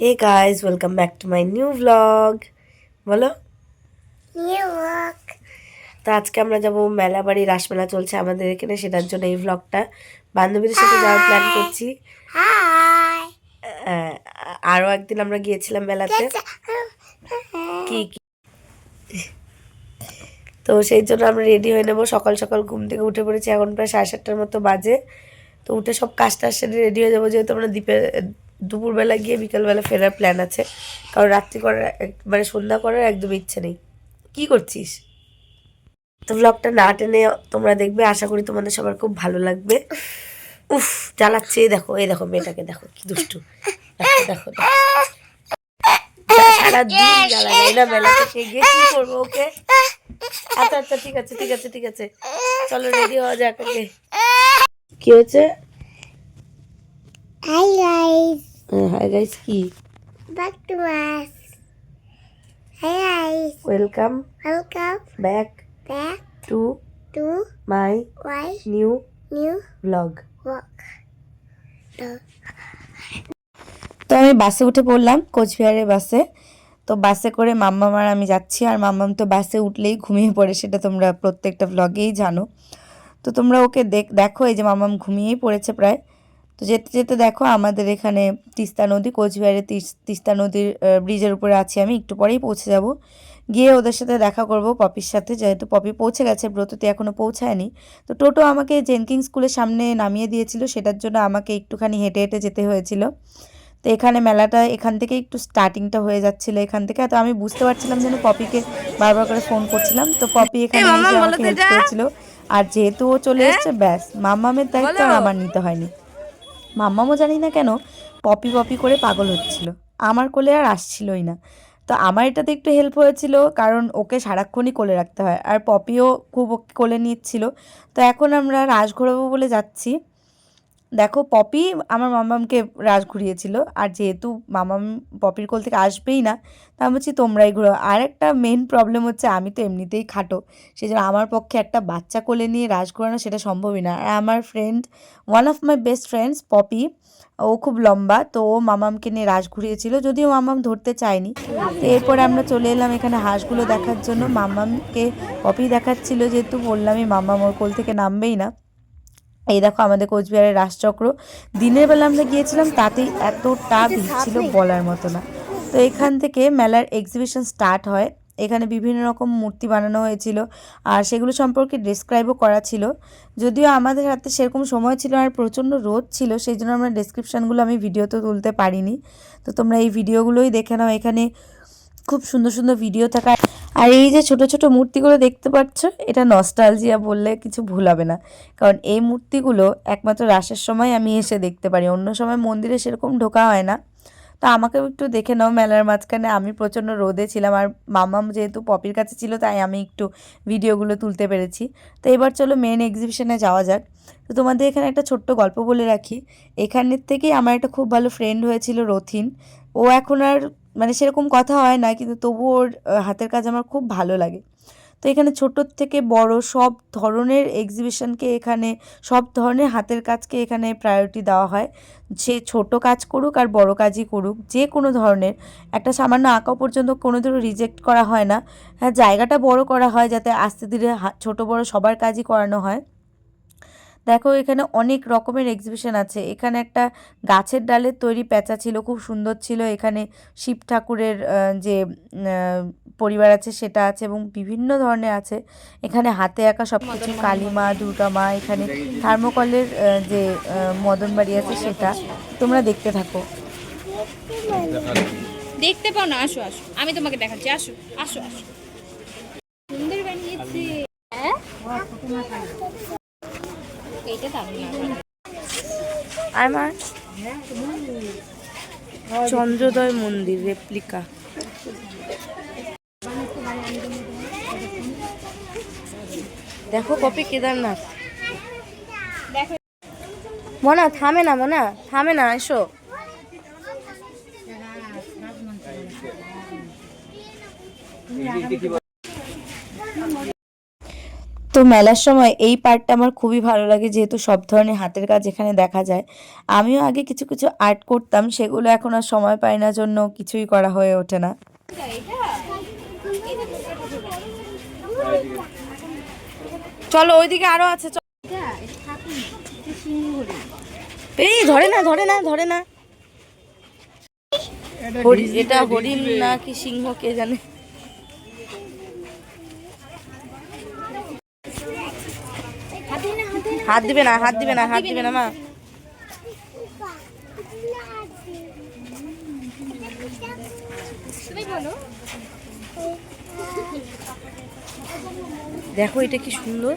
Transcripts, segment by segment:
Hey guys welcome back to my new vlog বলো। তো আজকে আমরা যাব মেলা বাড়ি রাসমেলা চলছে আমাদের এখানে সেটার জন্য এই ব্লগটা বান্ধবীদের সাথে যাওয়ার প্ল্যান করছি। আরও একদিন আমরা গিয়েছিলাম মেলাতে। কি কি? তো সেই জন্য আমরা রেডি হয়ে নেব। সকাল সকাল ঘুম থেকে উঠে পড়েছি এখন প্রায় সাড়ে সাতটার মতো বাজে। তো উঠে সব কাজ টাজ সেরে রেডি হয়ে যাব যেহেতু আমরা দ্বীপে দুপুরবেলা গিয়ে বিকালবেলা ফেরার প্ল্যান আছে। কারণ রাত্রি করার মানে সন্ধ্যা করার একদম ইচ্ছে নেই। কি করছিস? তো ব্লগটা না টেনে তোমরা দেখবে, আশা করি তোমাদের সবার খুব ভালো লাগবে। উফ, জ্বালাচ্ছে। এই দেখো এই দেখো মেয়েটাকে, দেখো কি দুষ্টু। দেখো না গিয়ে কি করব ওকে? আচ্ছা আচ্ছা ঠিক আছে ঠিক আছে ঠিক আছে। চলো রেডি হওয়া যাক হয়েছে? হাই গাইস কি back to mass hi guys welcome welcome back back to to my why new new vlog তো আমি বাসে উঠে পড়লাম কোচবিহারের বাসে। তো বাসে করে মাম্মাম আর আমি যাচ্ছি আর মাম্মাম তো বাসে উঠলেই ঘুমিয়ে পড়ে সেটা তোমরা প্রত্যেকটা ভ্লগেই জানো। তো তোমরা ওকে দেখ দেখো এই যে মাম্মাম ঘুমিয়েই পড়েছে প্রায়। তো যেতে যেতে দেখো আমাদের এখানে তিস্তা নদী কোচবিহারের তিস- তিস্তা নদীর ব্রিজের উপরে আছি আমি একটু পরেই পৌঁছে যাব। গিয়ে ওদের সাথে দেখা করব পপির সাথে যেহেতু পপি পৌঁছে গেছে ব্রততে এখনও পৌঁছায়নি। তো টোটো আমাকে জেনকিং স্কুলের সামনে নামিয়ে দিয়েছিল সেটার জন্য আমাকে একটুখানি হেঁটে হেঁটে যেতে হয়েছিল। তো এখানে মেলাটা এখান থেকে একটু স্টার্টিংটা হয়ে যাচ্ছিল এখান থেকে। তো আমি বুঝতে পারছিলাম যেন পপিকে বারবার করে ফোন করছিলাম। তো পপি এখানে এসে আমাকে হেল্প করেছিল। আর যেহেতু ও চলে এসেছে ব্যাস মাম্মামের দায়িত্ব আমার নিতে হয়নি। মাম্মামও জানি না কেন, পপি পপি করে পাগল হচ্ছিল। আমার কোলে আর আসছিলই না। তো আমার এটাতে একটু হেল্প হয়েছিল, কারণ ওকে সারাক্ষণই কোলে রাখতে হয়। আর পপিও খুব ওকে কোলে নিচ্ছিল। তো এখন আমরা রাস ঘোরাবো বলে যাচ্ছি। দেখো, পপি আমার মামামকে রাস ঘুরিয়েছিল। আর যেহেতু মামাম পপির কোল থেকে আসবেই না, তা আমি বলছি, তোমরাই ঘুরো আর একটা মেন প্রবলেম হচ্ছে, আমি তো এমনিতেই খাটো। সেই জন্য আমার পক্ষে একটা বাচ্চা কোলে নিয়ে রাস ঘোরানো সেটা সম্ভবই না। আর আমার friend one of my best friends Popy, ও খুব লম্বা, তো ও মামামকে নিয়ে রাস ঘুরিয়েছিল, যদিও মামাম ধরতে চায়নি। তো এরপরে আমরা চলে এলাম এখানে হাঁসগুলো দেখার জন্য। মামামকে পপি দেখাচ্ছিল, যেহেতু বললামই মামাম ওর কোল থেকে নামবেই না। এই দেখো আমাদের কোচবিহারের রাসচক্র দিনের বেলা আমরা গিয়েছিলাম তাতেই এতটা ভিড় ছিল বলার মতো না। তো এখান থেকে মেলার এক্সিবিশন স্টার্ট হয়। এখানে বিভিন্ন রকম মূর্তি বানানো হয়েছিল আর সেগুলো সম্পর্কে ডিসক্রাইবও করা ছিল। যদিও আমাদের হাতে সেরকম সময় ছিল আর প্রচণ্ড রোদ ছিল সেই জন্য আমরা ডেসক্রিপশানগুলো আমি ভিডিওতে তুলতে পারিনি। তো তোমরা এই ভিডিওগুলোই দেখে নাও। এখানে খুব সুন্দর সুন্দর ভিডিও থাকা আর এই যে ছোট ছোট মূর্তিগুলো দেখতে পাচ্ছ, এটা নস্টালজিয়া বললে কিছু ভুল হবে না। কারণ এই মূর্তিগুলো একমাত্র রাসের সময় আমি এসে দেখতে পারি, অন্য সময় মন্দিরে সেরকম ঢোকা হয় না। তো আমাকেও একটু দেখে নাও মেলার মাঝখানে, আমি প্রচণ্ড রোদে ছিলাম আর মামাম যেহেতু পপির কাছে ছিল, তাই আমি একটু ভিডিওগুলো তুলতে পেরেছি। তো এবার চলো মেন এক্সিবিশনে যাওয়া যাক। তো তোমাদের এখানে একটা ছোট্ট গল্প বলে রাখি। এখানের থেকেই আমার একটা খুব ভালো ফ্রেন্ড হয়েছিল রথিন। ও এখন আর মানে সেরকম কথা হয় না, কিন্তু তবুও ওর হাতের কাজ আমার খুব ভালো লাগে। তো এখানে ছোটোর থেকে বড় সব ধরনের এক্সিবিশনকে এখানে, সব ধরনের হাতের কাজকে এখানে প্রায়োরিটি দেওয়া হয়। সে ছোট কাজ করুক আর বড় কাজই করুক, যে কোনো ধরনের। একটা সামান্য আঁকা পর্যন্ত কোনো ধরো রিজেক্ট করা হয় না। হ্যাঁ জায়গাটা বড় করা হয় যাতে আস্তে ধীরে ছোট বড় সবার কাজই করানো হয়। দেখো, এখানে অনেক রকমের এক্সিবিশন আছে। এখানে একটা গাছের ডালের তৈরি প্যাঁচা ছিল, খুব সুন্দর ছিল। এখানে শিব ঠাকুরের যে পরিবার আছে, সেটা আছে এবং বিভিন্ন ধরনের আছে। এখানে হাতে আঁকা সব কিছু কালী মা দুর্গা মা এখানে থার্মোকলের যে মদন বাড়ি আছে, সেটা তোমরা দেখতে থাকো। দেখতে পাও না, আসো আসো। আমি তোমাকে দেখাচ্ছি, আসো আসো আসো সুন্দর বানিয়েছে এইটা দারুণ লাগল। আমার চন্দ্রোদয় মন্দির রেপ্লিকা দেখো কপি কেদারনাথ। মনা থামে না মনা। থামে না এসো। তো মেলার সময় এই পার্টটা আমার খুবই ভালো লাগে যেহেতু সব ধরনের হাতের কাজ এখানে দেখা যায়। আমিও আগে কিছু কিছু আর্ট করতাম সেগুলো এখন আর সময় পাই না জন্য কিছুই করা হয়ে ওঠে না। চলো ওইদিকে আরও আছে চলো। এই ধরে না ধরে না ধরে না। এটা হরিণ না কি সিংহ কে জানে? হাত দিবে না, হাত দিবে না, হাত দিবে না, মা। দেখো এটা কি সুন্দর।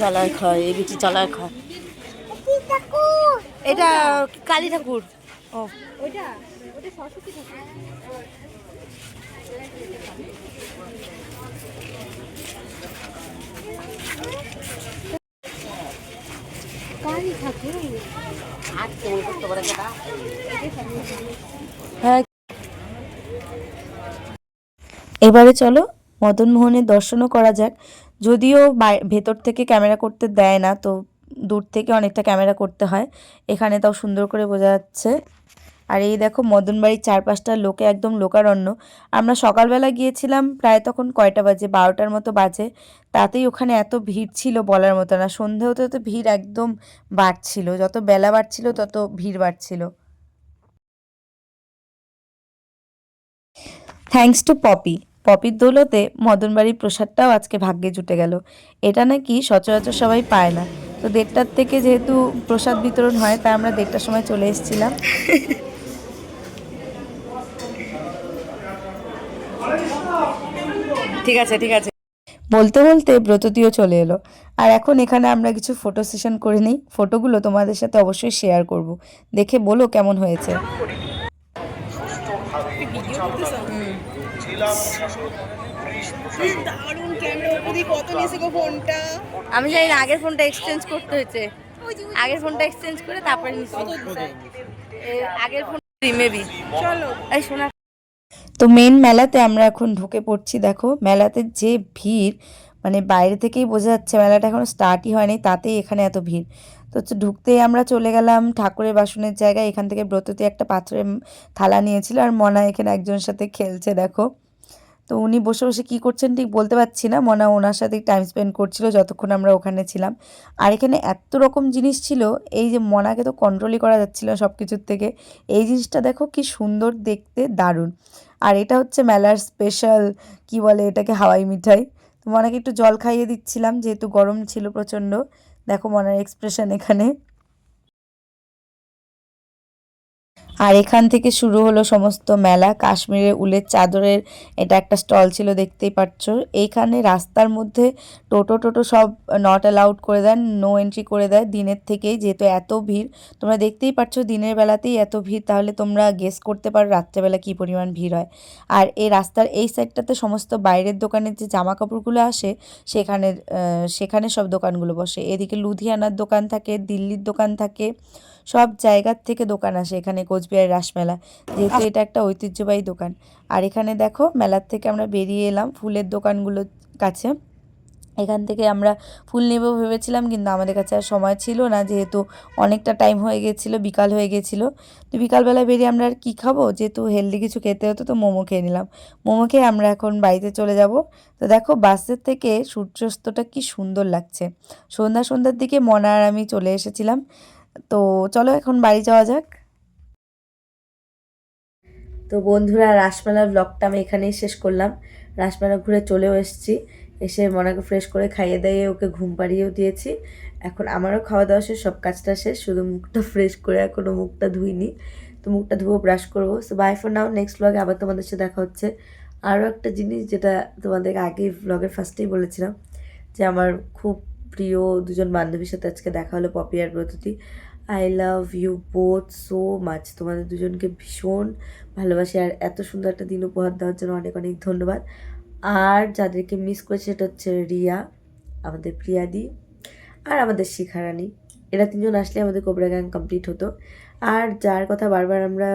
চালায় খায় এই বেটি চালায় খায় এটা কালী ঠাকুর। ও। হ্যাঁ। এবারে চলো, মদনমোহনের দর্শনও করা যাক। যদিও ভেতর থেকে ক্যামেরা করতে দেয় না, তো দূর থেকে অনেকটা ক্যামেরা করতে হয়। এখানে তাও সুন্দর করে বোঝা যাচ্ছে। আর এই দেখো মদন বাড়ির চারপাশটা লোকে একদম লোকারণ্য। আমরা সকালবেলা গিয়েছিলাম, প্রায় তখন কয়টা বাজে? বারোটার মতো বাজে। তাতেই ওখানে এত ভিড় ছিল বলার মতো না। সন্ধে হতে হতে ভিড় একদম বাড়ছিল। যত বেলা বাড়ছিল, তত ভিড় বাড়ছিল। থ্যাঙ্কস টু পপি পপির দৌলতে মদনবাড়ির প্রসাদটাও আজকে ভাগ্যে জুটে গেল। এটা নাকি সচরাচর সবাই পায় না। তো দেড়টার থেকে যেহেতু প্রসাদ বিতরণ হয়, তাই আমরা দেড়টার সময় চলে এসেছিলাম। ঠিক আছে ঠিক আছে। বলতে বলতে ব্রততিও চলে এলো। আর এখন এখানে আমরা কিছু ফটো সেশন করে নিই। ফটোগুলো তোমাদের সাথে অবশ্যই শেয়ার করব। দেখে বলো কেমন হয়েছে। আমি জানি না আগের ফোনটা এক্সচেঞ্জ করতে হয়েছে। আগের ফোনটা এক্সচেঞ্জ করে তারপরে আগের ফোন মেবি চলো। এই শোনা। তো মেন মেলাতে আমরা এখন ঢুকে পড়ছি, দেখো। মেলাতে যে ভিড় মানে বাইরে থেকেই বোঝা যাচ্ছে মেলাটা এখনও স্টার্টই হয়নি, তাতেই এখানে এত ভিড়। তো ঢুকতেই আমরা চলে গেলাম ঠাকুরের বাসনের জায়গায়, এখান থেকে ব্রততে একটা পাথরের থালা নিয়েছিল আর মনা এখানে একজনের সাথে খেলছে, দেখো। তো উনি বসে বসে কী করছেন ঠিক বলতে পারছি না, মনা ওনার সাথে টাইম স্পেন্ড করছিল যতক্ষণ আমরা ওখানে ছিলাম। আর এখানে এত রকম জিনিস ছিল, এই যে মনাকে তো কন্ট্রোলই করা যাচ্ছিল সব কিছুর থেকে। এই জিনিসটা দেখো কি সুন্দর দেখতে দারুণ। আর এটা হচ্ছে মেলার স্পেশাল কি বলে এটাকে, হাওয়াই মিঠাই। তো মনাকে একটু জল খাইয়ে দিচ্ছিলাম, যেহেতু গরম ছিল প্রচণ্ড। দেখো মনার এক্সপ্রেশন এখানে। আর এখান থেকে শুরু হলো সমস্ত মেলা। কাশ্মীরের উলের চাদরের এটা একটা স্টল ছিল, দেখতেই পাচ্ছ। এইখানে রাস্তার মধ্যে টোটো টোটো সব নট অ্যালাউড করে দেন নো এন্ট্রি করে দেয় দিনের থেকেই, যেহেতু এত ভিড়। তোমরা দেখতেই পাচ্ছ দিনের বেলাতেই এত ভিড়, তাহলে তোমরা গেস করতে পারো রাত্রেবেলা কী পরিমাণ ভিড় হয়। আর এই রাস্তার এই সাইডটাতে সমস্ত বাইরের দোকানের যে জামা কাপড়গুলো আসে সেখানে সেখানে সব দোকানগুলো বসে। এদিকে লুধিয়ানার দোকান থাকে, দিল্লির দোকান থাকে সব জায়গার থেকে দোকান আসে এখানে কোচবিহার রাসমেলা। যেহেতু এটা একটা ঐতিহ্যবাহী দোকান। আর এখানে দেখো মেলার থেকে আমরা বেরিয়ে এলাম ফুলের দোকানগুলোর কাছে। এখান থেকে আমরা ফুল নেব ভেবেছিলাম কিন্তু আমাদের কাছে আর সময় ছিল না যেহেতু অনেকটা টাইম হয়ে গেছিল বিকাল হয়ে গেছিল। তো বিকালবেলা বেরিয়ে আমরা আর কী খাব? যেহেতু হেলদি কিছু খেতে হতো তো মোমো খেয়ে নিলাম। মোমো খেয়ে আমরা এখন বাড়িতে চলে যাব। তো দেখো বাসের থেকে সূর্যাস্তটা কি সুন্দর লাগছে। সন্ধ্যা সন্ধ্যার দিকে মনা আর আমি চলে এসেছিলাম। তো চলো এখন বাড়ি যাওয়া যাক। তো বন্ধুরা, রাসমেলার ব্লগটা আমি এখানেই শেষ করলাম। রাসমেলা ঘুরে চলেও এসেছি। এসে মনাকে ফ্রেশ করে খাইয়ে দাইয়ে ওকে ঘুম পাড়িয়েও দিয়েছি। এখন আমারও খাওয়া দাওয়া শেষ, সব কাজটা শেষ। শুধু মুখটা ফ্রেশ করে এখনও মুখটা ধুইনি। তো মুখটা ধুয়েও ব্রাশ করব। So bye for now next ব্লগে আবার তোমাদের সাথে দেখা হচ্ছে। আরও একটা জিনিস যেটা তোমাদের আগে ব্লগের ফার্স্টেই বলেছিলাম, যে আমার খুব প্রিয় দুজন বান্ধবীর সাথে আজকে দেখা হলো poppy R Bratati I love you both so much তোমাদের দুজনকে ভীষণ ভালোবাসি আর এত সুন্দর একটা দিন উপহার দেওয়ার জন্য অনেক অনেক ধন্যবাদ। আর যাদেরকে মিস করেছে সেটা হচ্ছে রিয়া, আমাদের প্রিয়াদি আর আমাদের শিখারানি। এরা তিনজন আসলে আমাদের কোবরা গ্যাং কমপ্লিট হতো। আর যার কথা বারবার আমরা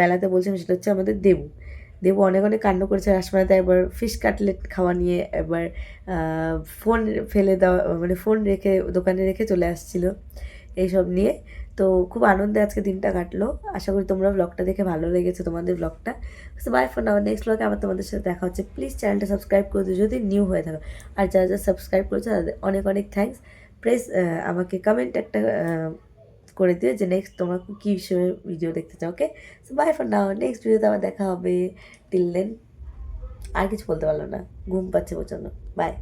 মেলাতে বলছিলাম সেটা হচ্ছে আমাদের দেবু। দেবো অনেক অনেক কাণ্ড করেছে রাসমালাতে। একবার ফিশ কাটলেট খাওয়া নিয়ে একবার ফোন ফেলে দেওয়া মানে ফোন রেখে, দোকানে রেখে চলে আসছিল এইসব নিয়ে। তো খুব আনন্দে আজকে দিনটা কাটলো। আশা করি তোমরা ব্লগটা দেখে ভালো লেগেছে তোমাদের ব্লগটা so bye for now next ব্লগে আবার তোমাদের সাথে দেখা হচ্ছে। প্লিজ চ্যানেলটা সাবস্ক্রাইব করে দিও যদি নিউ হয়ে থাকো। আর যারা যারা সাবস্ক্রাইব করেছ তাদের অনেক অনেক থ্যাঙ্কস প্লিজ আমাকে কমেন্ট একটা করে দিও যে নেক্সট তোমরা কী বিষয়ে ভিডিও দেখতে চাও okay so bye for now next ভিডিওতে আবার দেখা হবে. টিল দেন আর কিছু বলতে পারল না। ঘুম পাচ্ছে প্রচণ্ড। বাই